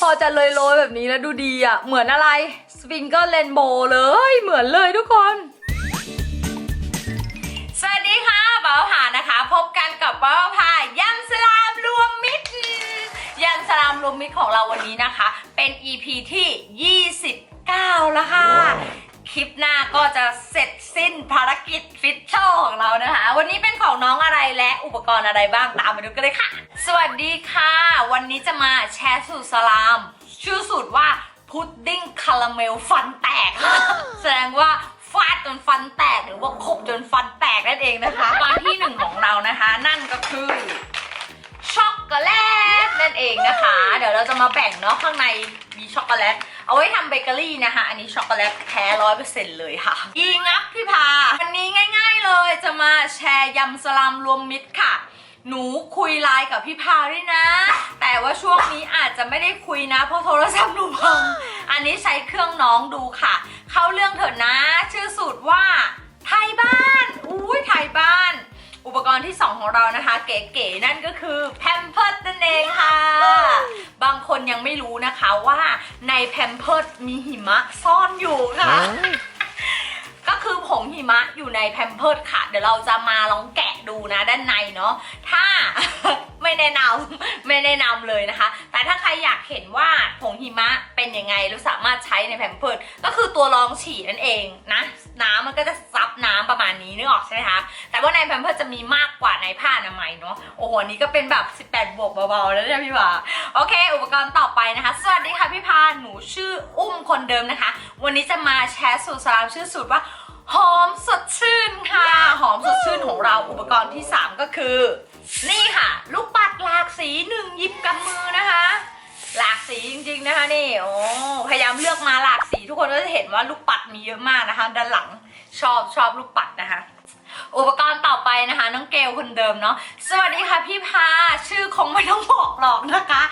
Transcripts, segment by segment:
พอจะเลยโรยๆแบบนี้แล้วดูดีอะ เหมือนอะไร สปริงเกิลเรนโบว์เลย เหมือนเลยทุกคน สวัสดีค่ะป้าผานะคะ พบกันกับป้าผายำสลามรวมมิตรยำสลามรวมมิตรของเราวันนี้นะคะ เป็น EP ที่ 29 แล้วค่ะ คลิปหน้าก็จะเสร็จ สิ้นภารกิจฟิตโชของเรานะคะ วันนี้เป็นของน้องอะไรและอุปกรณ์อะไรบ้างตามมาดูกันเลยค่ะ สวัสดีค่ะ วันนี้จะมาแชร์สูตรสลาม ชื่อสูตรว่าพุดดิ้งคาราเมลฟันแตกแสดงว่าฟาดจนฟันแตกหรือว่าขบจนฟันแตกนั่นเองนะคะตอนที่ เองนะคะ เดี๋ยวเราจะมาแบ่งเนาะข้างในมีช็อกโกแลตเอาไว้ทำเบเกอรี่นะคะ อันนี้ช็อกโกแลตแท้ร้อยเปอร์เซ็นต์เลยค่ะ อีงับพี่พา วันนี้ง่าย ๆเลยจะมาแชร์ยำสลัมรวมมิตรค่ะ หนูคุยไลน์กับพี่พาด้วยนะ แต่ว่าช่วงนี้อาจจะไม่ได้คุยนะ เพราะโทรศัพท์หนูพังอันนี้ใช้เครื่องน้องดูค่ะ เข้าเรื่องเถอะนะ ชื่อสูตรว่า ไทยบ้าน อุ้ยไทยบ้าน ปกรณ์ที่ 2 ของเรานะคะ เก๋ๆนั่นก็คือแพมเพิร์ดนั่นเองค่ะ บางคนยังไม่รู้นะคะว่าในแพมเพิร์ดมีหิมะซ่อนอยู่ค่ะ ก็คือผงหิมะอยู่ในแพมเพิร์ดค่ะ เดี๋ยวเราจะมาลองแกะดูนะด้านในเนาะถ้า ไม่แนะนำไม่แนะนำเลยนะคะ แต่ถ้าใครอยากเห็นว่าผงหิมะเป็นยังไงเราสามารถใช้ในแพมเพิร์ดก็คือตัวรองฉี่นั่นเองนะน้ำมันก็จะซับน้ำประมาณนี้นึกออกใช่ไหมคะแต่ว่าในแพมเพิร์ดจะมีมากกว่าในผ้าอนามัยเนาะโอ้โหนี้ก็เป็นแบบ 18 บวกเบาๆแล้วเนี่พี่วาโอเค อุปกรณ์ต่อไปนะคะ สวัสดีค่ะพี่พาหนูชื่ออุ้มคนเดิมนะคะ วันนี้จะมาแชร์สูตรสลามชื่อสูตรว่าหอมสดชื่นค่ะ หอมสดชื่นของเราอุปกรณ์ที่ 3 ก็คือ นี่ค่ะ ลูกปัดหลากสีหนึ่งหยิบกับมือนะคะ หลากสีจริงๆนะคะนี่โอ้พยายามเลือกมาหลากสีทุกคนก็จะเห็นว่าลูกปัดมีเยอะมากนะคะ ด้านหลังชอบชอบลูกปัดนะคะ อุปกรณ์ต่อไปนะคะ น้องเกลคนเดิมเนาะสวัสดีค่ะพี่พาชื่อคงไม่ต้องบอกหรอกนะคะ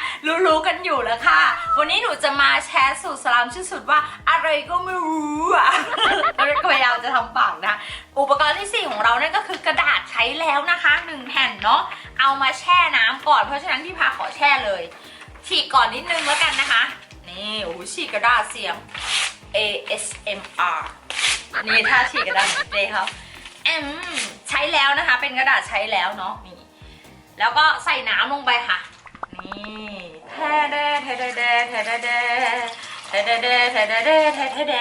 รู้ๆกันอยู่แล้วค่ะ วันนี้หนูจะมาแชร์สูตรสลามชื่อสูตรว่าอะไรก็ไม่รู้อะแล้วก็พยายาม จะทำปากนะ อุปกรณ์ที่ 4 ของเรานั่นก็คือกระดาษใช้แล้วนะคะหนึ่งแผ่นเนาะเอามาแช่น้ำก่อน เพราะฉะนั้นพี่พาขอแช่เลย ฉีกก่อนนิดนึงแล้วกันนะคะ นี่โอ้โหฉีกกระดาษเสียง ASMR นี่ถ้าฉีกกระดาษเจเขาอืมใช้แล้วนะคะ เป็นกระดาษใช้แล้วเนาะนี่แล้วก็ใส่น้ำลงไปค่ะ นี่แทเดแทเดแดแทเดแดแทเดแดแทเดแดแทเดแด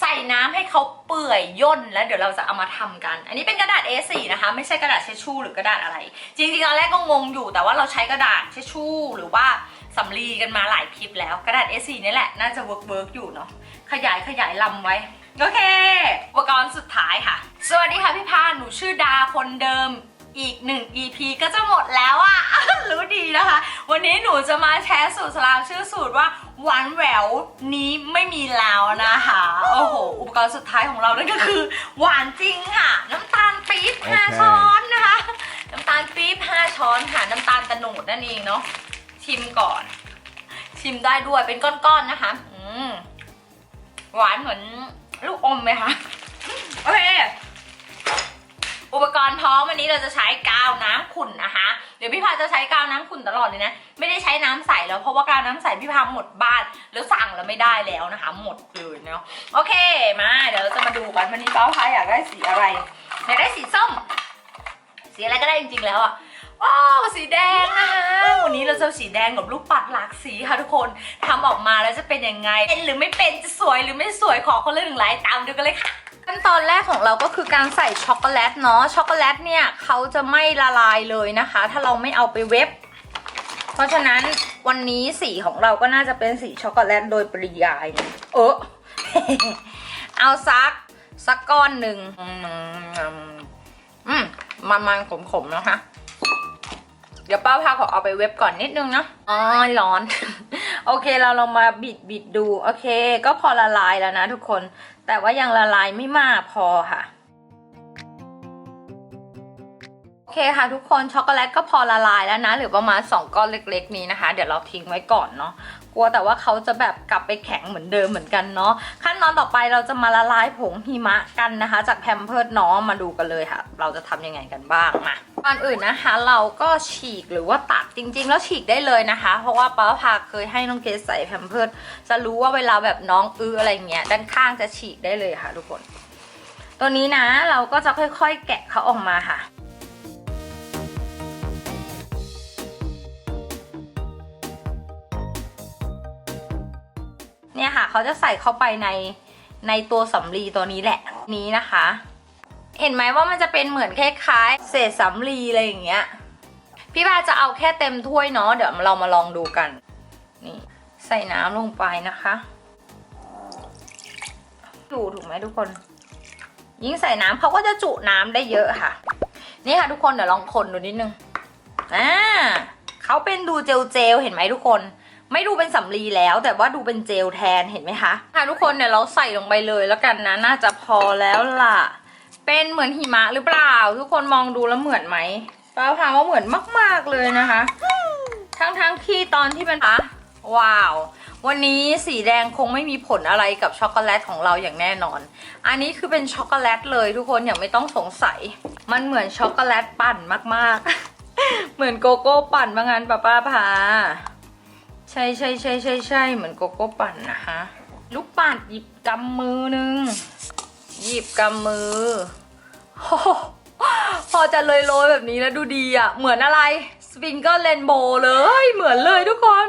ใส่น้ำให้เขาเปื่อยย่นแล้วเดี๋ยวเราจะเอามาทำกัน อันนี้เป็นกระดาษ A4 นะคะ ไม่ใช่กระดาษเชดชู่หรือกระดาษอะไร จริงๆตอนแรกก็งงอยู่แต่ว่าเราใช้กระดาษเชดชู่หรือว่าสำลีกันมาหลายคลิปแล้วกระดาษ A4 นี่แหละน่าจะเวิร์กเวิร์กอยู่เนาะขยายขยายลำไว้ โอเค อุปกรณ์สุดท้ายค่ะ สวัสดีค่ะพี่พาหนูชื่อดาคนเดิม อีกหนึ่ง EP ก็จะหมดแล้วอะรู้ดีนะคะ วันนี้หนูจะมาแชร์สูตรสลามชื่อสูตรว่าหวานแหววนี้ไม่มีแล้วนะคะ โอ้โห อุปกรณ์สุดท้ายของเรานั่นก็คือ หวานจริงค่ะ น้ำตาลปี๊บห้าโอเคช้อนนะคะ น้ำตาลปี๊บห้าช้อนค่ะ น้ำตาลตะโนดนั่นเองเนาะ ชิมก่อน ชิมได้ด้วยเป็นก้อนๆนะคะ อืมหวานเหมือนลูกอมไหมคะ โอเค อุปกรณ์พร้อมวันนี้เราจะใช้กาวน้ำขุ่นนะคะ เดี๋ยวพี่พาจะใช้กาวน้ำขุ่นตลอดเลยนะ ไม่ได้ใช้น้ำใสแล้วเพราะว่ากาวน้ำใสพี่พาหมดบ้าน แล้วสั่งแล้วไม่ได้แล้วนะคะ หมดเลยเนาะ โอเค มาเดี๋ยวเราจะมาดูกันวันนี้ป้าพาอยากได้สีอะไร อยากได้สีส้ม สีอะไรก็ได้จริงๆแล้วอะว้าวสีแดงนะคะวันนี้เราจะสีแดงกับลูกปัดหลากสีค่ะทุกคนทำออกมาแล้วจะเป็นยังไง เป็นหรือไม่เป็นจะสวยหรือไม่สวยขอคนละหนึ่งไลค์ตามดูกันเลยค่ะ ขั้นตอนแรกของเราก็คือการใส่ช็อกโกแลตเนาะช็อกโกแลตเนี่ยเขาจะไม่ละลายเลยนะคะ ถ้าเราไม่เอาไปเว็บ เพราะฉะนั้นวันนี้สีของเราก็น่าจะเป็นสีช็อกโกแลตโดยปริยายเออเอาซักสักก้อนหนึ่งอืมมันมันๆขมๆนะคะเดี๋ยวป้าพาขอเอาไปเว็บก่อนนิดนึงนะอ๋อร้อน โอเคเราลองมาบิดบิดดู โอเค ก็พอละลายแล้วนะทุกคน แต่ว่ายังละลายไม่มากพอค่ะ โอเคค่ะทุกคนช็อกโกแลตก็พอละลายแล้วนะ หรือประมาณ 2 ก้อนเล็ก ๆ นี้นะคะ เดี๋ยวเราทิ้งไว้ก่อนเนาะกลัวแต่ว่าเขาจะแบบกลับไปแข็งเหมือนเดิมเหมือนกันเนาะขั้นตอนต่อไปเราจะมาละลายผงหิมะกันนะคะ จากแพมเพิร์ดน้องมาดูกันเลยค่ะ เราจะทำยังไงกันบ้างมาก่อนอื่นนะคะ เราก็ฉีกหรือว่าตัดจริง ๆ แล้วฉีกได้เลยนะคะ เพราะว่าป้าพาเคยให้น้องเกดใส่แพมเพิร์ดจะรู้ว่าเวลาแบบน้องอื้ออะไรเงี้ยด้านข้างจะฉีกได้เลยค่ะ ทุกคน ตัวนี้นะเราก็จะค่อย ๆ แกะเขาออกมาค่ะ เขาจะใส่เข้าไปในในตัวสำลีตัวนี้แหละนี้นะคะ เห็นไหมว่ามันจะเป็นเหมือนคล้ายๆเศษสำลีอะไรอย่างเงี้ยพี่บาจะเอาแค่เต็มถ้วยเนาะเดี๋ยวเรามาลองดูกันนี่ใส่น้ำลงไปนะคะดูถูกไหมทุกคน ยิ่งใส่น้ำเขาก็จะจุน้ำได้เยอะค่ะ นี่ค่ะทุกคนเดี๋ยวลองคนดูนิดนึงอ่าเขาเป็นดูเจลเจลเห็นไหมทุกคน ไม่ดูเป็นสำลีแล้ว แต่ว่าดูเป็นเจลแทนเห็นไหมคะค่ะทุกคนเนี่ยเราใส่ลงไปเลยแล้วกันนะน่าจะพอแล้วล่ะ เป็นเหมือนหิมะหรือเปล่า ทุกคนมองดูแล้วเหมือนไหมป้าพาว่าเหมือนมาก ๆเลยนะคะ ทั้งๆทที่ตอนที่เป็นคะว้าว วันนี้สีแดงคงไม่มีผลอะไรกับช็อกโกแลตของเราอย่างแน่นอน อันนี้คือเป็นช็อกโกแลตเลยทุกคนอย่างไม่ต้องสงสัย มันเหมือนช็อกโกแลตปั่นมากๆ เหมือนโกโก้ปั่นว่างั้นป้าป้าพา ใช่ใช่ใช่ใช่ใช่เหมือนโกโก้ปั่นนะคะลูกปัดหยิบกำมือหนึ่งหยิบกำมือพอจะเลยโรยแบบนี้แล้วดูดีอะเหมือนอะไรสปริงเกิลเรนโบว์เลยเหมือนเลยทุกคน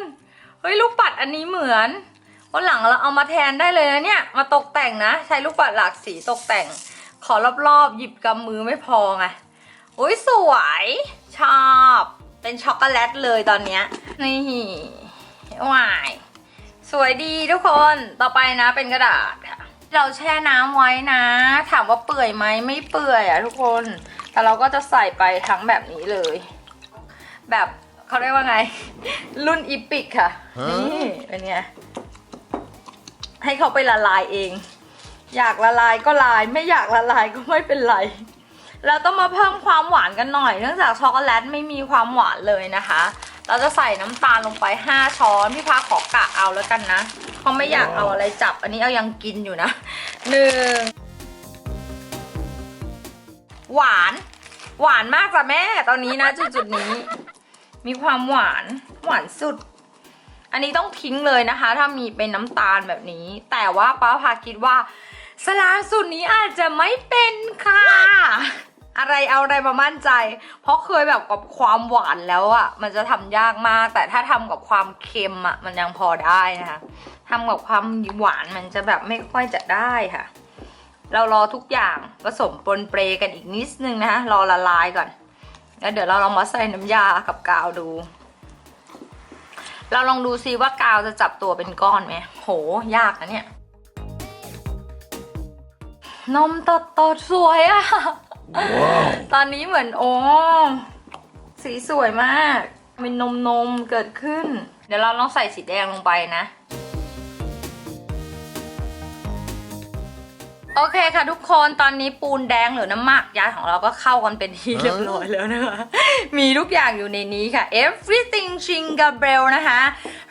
เฮ้ยลูกปัดอันนี้เหมือนวันหลังเราเอามาแทนได้เลยนะเนี่ย มาตกแต่งนะ ใช้ลูกปัดหลากสีตกแต่ง ขอรอบๆ หยิบกำมือไม่พอไงโอ้ยสวย ชอบ เป็นช็อกโกแลตเลยตอนเนี้ยนี่ วายสวยดีทุกคน ต่อไปนะเป็นกระดาษค่ะ เราแช่น้ำไว้นะ ถามว่าเปื่อยไหมไม่เปื่อยอะทุกคน แต่เราก็จะใส่ไปทั้งแบบนี้เลย แบบเขาเรียกว่าไง รุ่นอีพิกค่ะ นี่เป็นไง ให้เขาไปละลายเอง อยากละลายก็ลาย ไม่อยากละลายก็ไม่เป็นไร เราต้องมาเพิ่มความหวานกันหน่อย เนื่องจากช็อกโกแลตไม่มีความหวานเลยนะคะ เราจะใส่น้ำตาลลงไป 5 ช้อนพี่พาขอกะเอาแล้วกันนะเพราะไม่อยากเอาอะไรจับ อันนี้เอายังกินอยู่นะหนึ่งหวาน หวานมากจ้ะแม่ ตอนนี้นะจุดจุดนี้ มีความหวานหวานสุด อันนี้ต้องทิ้งเลยนะคะ ถ้ามีเป็นน้ำตาลแบบนี้ แต่ว่าป้าพาคิดว่าสลาสูตรนี้อาจจะไม่เป็นค่ะ อะไรเอาอะไรมามั่นใจ เพราะเคยแบบกับความหวานแล้วอะ่ะมันจะทำยากมาก แต่ถ้าทำกับความเค็มอะ่ะมันยังพอได้นะคะทำกับความหวานมันจะแบบไม่ค่อยจะได้ค่ะ เรารอทุกอย่างผสมปนเปรกันอีกนิดนึงนะคะรอละลายก่อน แล้วเดี๋ยวเราลองมาใส่น้ำยากับกาวดู เราลองดูซิว่ากาวจะจับตัวเป็นก้อนไหมโหยากนะเนี่ยนมตดตดสวยอะ ตอนนี้เหมือนโอ้สีสวยมาก เป็นนมนมเกิดขึ้น เดี๋ยวเราลองใส่สีแดงลงไปนะ โอเคค่ะทุกคนตอนนี้ปูนแดงหรือน้ำหมักยาของเราก็เข้ากันเป็นที่เรียบร้อยแล้วนะคะมีทุกอย่างอยู่ในนี้ค่ะ everything c h i n g a b e l นะคะ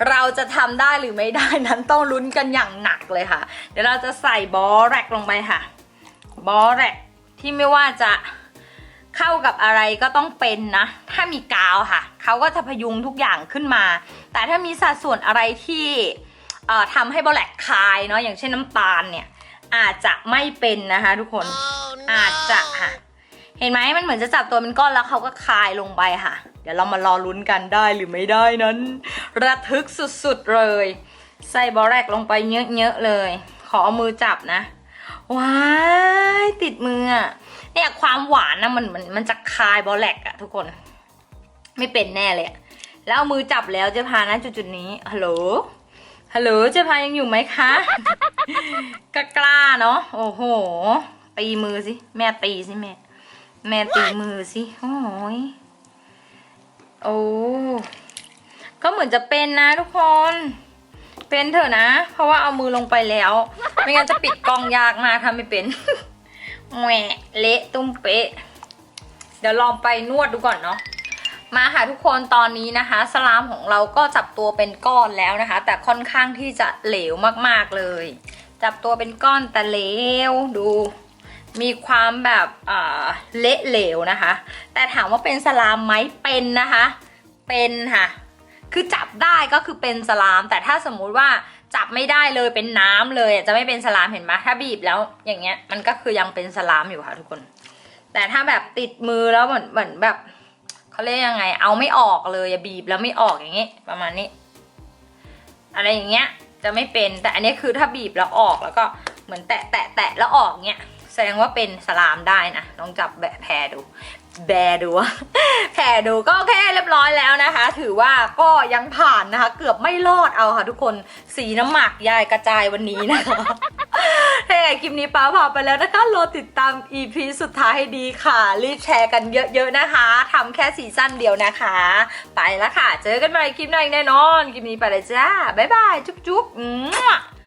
เราจะทำได้หรือไม่ได้นั้นต้องลุ้นกันอย่างหนักเลยค่ะ เดี๋ยวเราจะใส่บอแรกลงไปค่ะ บอแรก ที่ไม่ว่าจะเข้ากับอะไรก็ต้องเป็นนะ ถ้ามีกาวค่ะ เขาก็จะพยุงทุกอย่างขึ้นมา แต่ถ้ามีสัดส่วนอะไรที่เอ่อทำให้บอแรกคายเนาะอย่างเช่นน้ำตาลเนี่ย อาจจะไม่เป็นนะคะทุกคนอาจจะค่ะเห็นไหมมันเหมือนจะจับตัวเป็นก้อนแล้วเขาก็คายลงไปค่ะ เดี๋ยวเรามารอลุ้นกันได้หรือไม่ได้นั้น ระทึกสุดๆเลย ใส่บอแรกลงไปเยอะๆเลย ขอเอามือจับนะ ว้ายติดมืออะ เนี่ยความหวานนะมันมันมันจะคายบอแลกอะทุกคน ไม่เป็นแน่เลยแล้วเอามือจับแล้วเจะพานะจุดๆนี้ฮัลโหลฮัลโหลเจะพายังอยู่ไหมคะกล้ากล้าเนาะโอ้โหตีมือสิแม่ตีสิแม่แม่ตีมือสิโอ้ยโอ้ก็เหมือนจะเป็นนะทุกคน เป็นเถอะนะ เพราะว่าเอามือลงไปแล้ว ไม่งั้นจะปิดกล้องยากมากถ้าไม่เป็น แหวะเละตุ้มเป๊ะ เดี๋ยวลองไปนวดดูก่อนเนาะมาค่ะทุกคนตอนนี้นะคะ สลามของเราก็จับตัวเป็นก้อนแล้วนะคะ แต่ค่อนข้างที่จะเหลวมากๆเลย จับตัวเป็นก้อนแต่เหลวดู มีความแบบอ่าเละเหลวนะคะ แต่ถามว่าเป็นสลามไหมเป็นนะคะ เป็นค่ะ คือจับได้ก็คือเป็นสลาม แต่ถ้าสมมุติว่า จับไม่ได้เลยเป็นน้ำเลยจะไม่เป็นสลามเห็นไหมถ้าบีบแล้วอย่างเงี้ยมันก็คือยังเป็นสลามอยู่ค่ะทุกคน แต่ถ้าแบบติดมือแล้วเหมือนเหมือนแบบเขาเรียกยังไง เอาไม่ออกเลยอะบีบแล้วไม่ออกอย่างงี้ประมาณนี้ อะไรอย่างเงี้ยจะไม่เป็นแต่อันนี้คือถ้าบีบแล้วออกแล้วก็เหมือนแตะแตะแตะแล้วออกเงี้ยแสดงว่าเป็นสลามได้นะลองจับแบะแพรดู แบดูแผลดูก็โอเคเรียบร้อยแล้วนะคะ ถือว่าก็ยังผ่านนะคะ เกือบไม่รอดเอาค่ะทุกคนสีน้ำหมักยายกระจายวันนี้นะคะถ้าอย่างคลิปนี้ป้าพาไปแล้วนะคะรอติดตาม EP สุดท้ายให้ดีค่ะ รีบแชร์กันเยอะๆนะคะทำแค่ซีซั่นเดียวนะคะ ไปแล้วค่ะ เจอกันใหม่คลิปหน้าอีกแน่นอน คลิปนี้ไปเลยจ้า บ๊ายบาย จุ๊บๆ